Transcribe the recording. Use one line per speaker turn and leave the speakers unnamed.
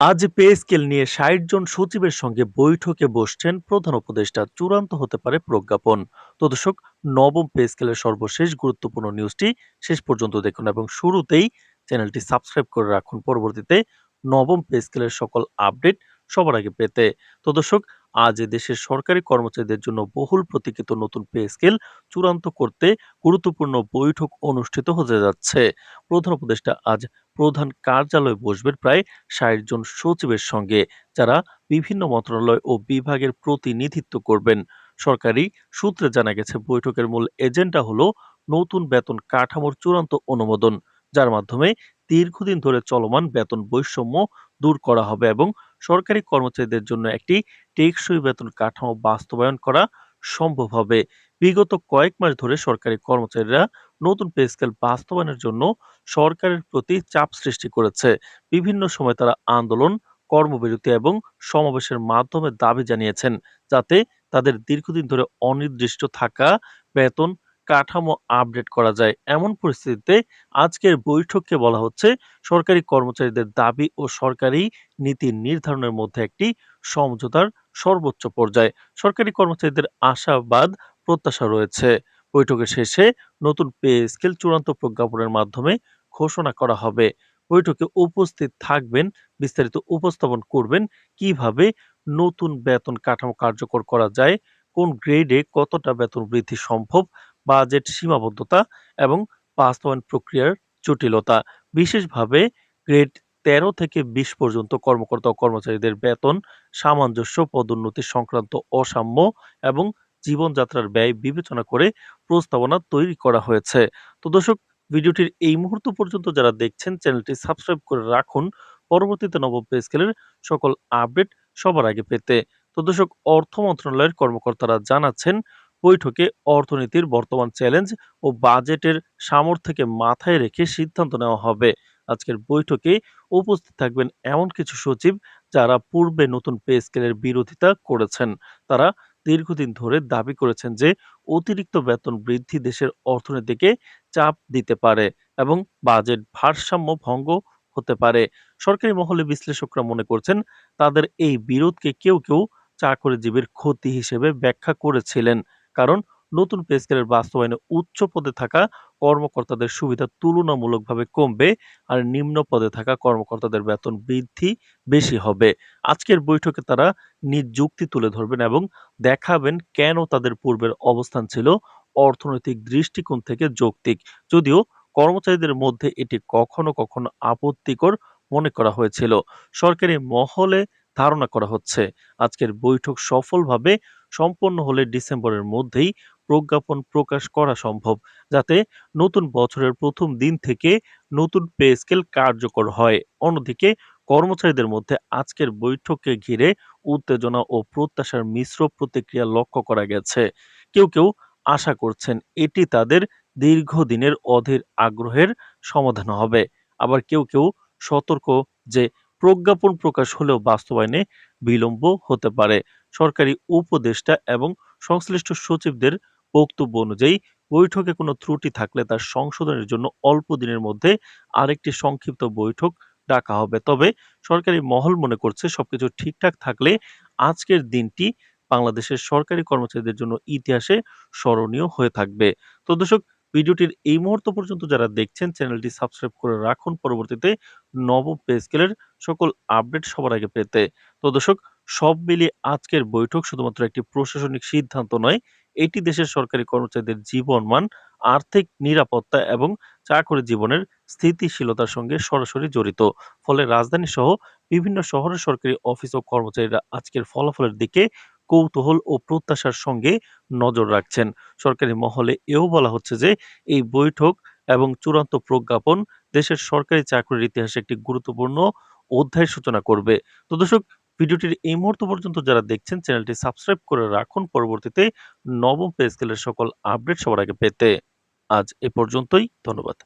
আজ pay scale নিয়ে ষাট জন সচিবের সঙ্গে বৈঠকে বসছেন প্রধান উপদেষ্টা। চূড়ান্ত হতে পারে প্রজ্ঞাপন। তো দর্শক, নবম পে স্কেলের সর্বশেষ গুরুত্বপূর্ণ নিউজটি শেষ পর্যন্ত দেখুন এবং শুরুতেই চ্যানেলটি সাবস্ক্রাইব করে রাখুন। পরবর্তীতে নবম পে স্কেলের সকল আপডেট সবার আগে পেতে। তো দর্শক আজ দেশের সরকারি কর্মচারীদের জন্য বহুল প্রতীক্ষিত নতুন পে স্কেল চূড়ান্ত করতে গুরুত্বপূর্ণ বৈঠক অনুষ্ঠিত হতে যাচ্ছে। প্রধান উপদেষ্টা আজ প্রধান কার্যালয়ে বসবেন প্রায় ষাট জন সচিবের সঙ্গে, যারা বিভিন্ন মন্ত্রণালয় ও বিভাগের প্রতিনিধিত্ব করবেন। সরকারি সূত্রে জানা গেছে, বৈঠকের মূল এজেন্ডা হলো নতুন বেতন কাঠামোর চূড়ান্ত অনুমোদন, যার মাধ্যমে দীর্ঘদিন ধরে চলমান বেতন বৈষম্য দূর করা হবে এবং সরকারি কর্মচারীদের জন্য একটি টেকসই বেতন কাঠামো বাস্তবায়ন করা সম্ভব হবে। বিগত কয়েক মাস ধরে সরকারি কর্মচারীরা নতুন পে স্কেল বাস্তবায়নের জন্য সরকারের প্রতি চাপ সৃষ্টি করেছে। বিভিন্ন সময় তারা আন্দোলন, কর্মবিরতি এবং সমাবেশের মাধ্যমে দাবি জানিয়েছেন, যাতে তাদের দীর্ঘদিন ধরে অনির্দিষ্ট থাকা বেতন কাঠামো আপডেট করা যায়। এমন পরিস্থিতিতে আজকের বৈঠককে বলা হচ্ছে, সরকারি কর্মচারীদের দাবি ও সরকারি নীতি নির্ধারণের মধ্যে একটি সমঝোতার সর্বোচ্চ পর্যায়ে। সরকারি কর্মচারীদের আশাবাদ, প্রত্যাশা রয়েছে। বৈঠকের শেষে নতুন পে স্কেল চূড়ান্ত প্রজ্ঞাপনের মাধ্যমে ঘোষণা করা হবে। বৈঠকে উপস্থিত থাকবেন, বিস্তারিত উপস্থাপন করবেন কীভাবে নতুন বেতন কাঠামো কার্যকর করা যায়, কোন গ্রেডে কতটা বেতন বৃদ্ধি সম্ভব বাজেট সীমাবদ্ধতা এবং বাস্তবায়ন প্রক্রিয়ার জটিলতা। বিশেষভাবে গ্রেড তেরো থেকে বিশ পর্যন্ত কর্মকর্তা ও কর্মচারীদের বেতন, সামঞ্জস্য, পদোন্নতি সংক্রান্ত অসাম্য এবং জীবনযাত্রার ব্যয় বিবেচনা করে প্রস্তাবনা তৈরি করা হয়েছে। তো দর্শক, ভিডিওটির এই মুহূর্ত পর্যন্ত যারা দেখছেন, চ্যানেলটি সাবস্ক্রাইব করে রাখুন। পরবর্তীতে নবম পে স্কেলের সকল আপডেট সবার আগে পেতে। তো দর্শক, অর্থ মন্ত্রণালয়ের কর্মকর্তারা জানাচ্ছেন বৈঠকে অর্থনীতির বর্তমান চ্যালেঞ্জ ও বাজেটের সামর্থ্যকে মাথায় রেখে সিদ্ধান্ত নেওয়া হবে। আজকের বৈঠকে উপস্থিত থাকবেন এমন কিছু সচিব যারা পূর্বে নতুন পে স্কেলের বিরোধিতা করেছেন। তারা দীর্ঘদিন ধরে দাবি করেছেন যে, অতিরিক্ত বেতন বৃদ্ধি দেশের অর্থনীতিকে চাপ দিতে পারে এবং বাজেট ভারসাম্য ভঙ্গ হতে পারে। সরকারি মহলে বিশ্লেষকরা মনে করছেন, তাদের এই বিরোধকে কেউ কেউ চাকরিজীবীর ক্ষতি হিসেবে ব্যাখ্যা করেছিলেন। কারণ নতুন পে স্কেলের বাস্তবায়নে উচ্চ পদে থাকা কর্মকর্তাদের সুবিধা তুলনামূলকভাবে কমবে আর নিম্ন পদে থাকা কর্মকর্তাদের বেতন বৃদ্ধি বেশি হবে। আজকের বৈঠকে তারা নিজ যুক্তি তুলে ধরবেন এবং দেখাবেন কেন তাদের পূর্বের অবস্থান ছিল অর্থনৈতিক দৃষ্টিকোণ থেকে যৌক্তিক। যদিও কর্মচারীদের মধ্যে এটি কখনো কখনো আপত্তিকর মনে করা হয়েছিল। সরকারি মহলে ধারণা করা হচ্ছে, আজকের বৈঠক সফলভাবে সম্পন্ন হলে ডিসেম্বরের মধ্যেই প্রজ্ঞাপন প্রকাশ করা সম্ভব, যাতে নতুন বছরের প্রথম দিন থেকে নতুন পে স্কেল কার্যকর হয়। অন্যদিকে, কর্মচারীদের মধ্যে আজকের বৈঠককে ঘিরে উত্তেজনা ও প্রত্যাশার মিশ্র প্রতিক্রিয়া লক্ষ্য করা গেছে। কেউ কেউ আশা করছেন এটি তাদের দীর্ঘদিনের অধীর আগ্রহের সমাধান হবে। আবার কেউ কেউ সতর্ক যে প্রজ্ঞাপন প্রকাশ হলেও বাস্তবায়নে বিলম্ব হতে পারে। সরকারি উপদেষ্টা এবং সংশ্লিষ্ট সচিবদের বক্তব্য অনুযায়ী, বৈঠকে কোনো ত্রুটি থাকলে তার সংশোধনের জন্য অল্প দিনের মধ্যে আরেকটি সংক্ষিপ্ত বৈঠক ডাকা হবে। তবে সরকারি মহল মনে করছে সবকিছু ঠিকঠাক থাকলে আজকের দিনটি বাংলাদেশের সরকারি কর্মচারীদের জন্য ইতিহাসে স্মরণীয় হয়ে থাকবে। তো দর্শক, ভিডিওটির এই মুহূর্ত পর্যন্ত যারা দেখছেন, চ্যানেলটি সাবস্ক্রাইব করে রাখুন। পরবর্তীতে নব পে স্কেলের সকল আপডেট সবার আগে পেতে। তো দর্শক সব মিলিয়ে আজকের বৈঠক শুধুমাত্র একটি প্রশাসনিক সিদ্ধান্ত নয়, এটি দেশের সরকারি কর্মচারীদের জীবনমান, আর্থিক নিরাপত্তা এবং চাকরি জীবনের স্থিতিশীলতার সঙ্গে সরাসরি জড়িত। ফলে রাজধানী সহ বিভিন্ন শহরের সরকারি অফিস ও কর্মচারীরা আজকের ফলাফলের দিকে কৌতূহল ও প্রত্যাশার সঙ্গে নজর রাখছেন। সরকারি মহলে এও বলা হচ্ছে যে, এই বৈঠক এবং চূড়ান্ত প্রজ্ঞাপন দেশের সরকারি চাকরির ইতিহাসে একটি গুরুত্বপূর্ণ অধ্যায়ের সূচনা করবে। তো দর্শক ভিডিওটির এই মুহূর্ত পর্যন্ত যারা দেখছেন, চ্যানেলটি সাবস্ক্রাইব করে রাখুন। পরবর্তীতে নবম পে স্কেলের সকল আপডেট সবার আগে পেতে। আজ এ পর্যন্তই, ধন্যবাদ।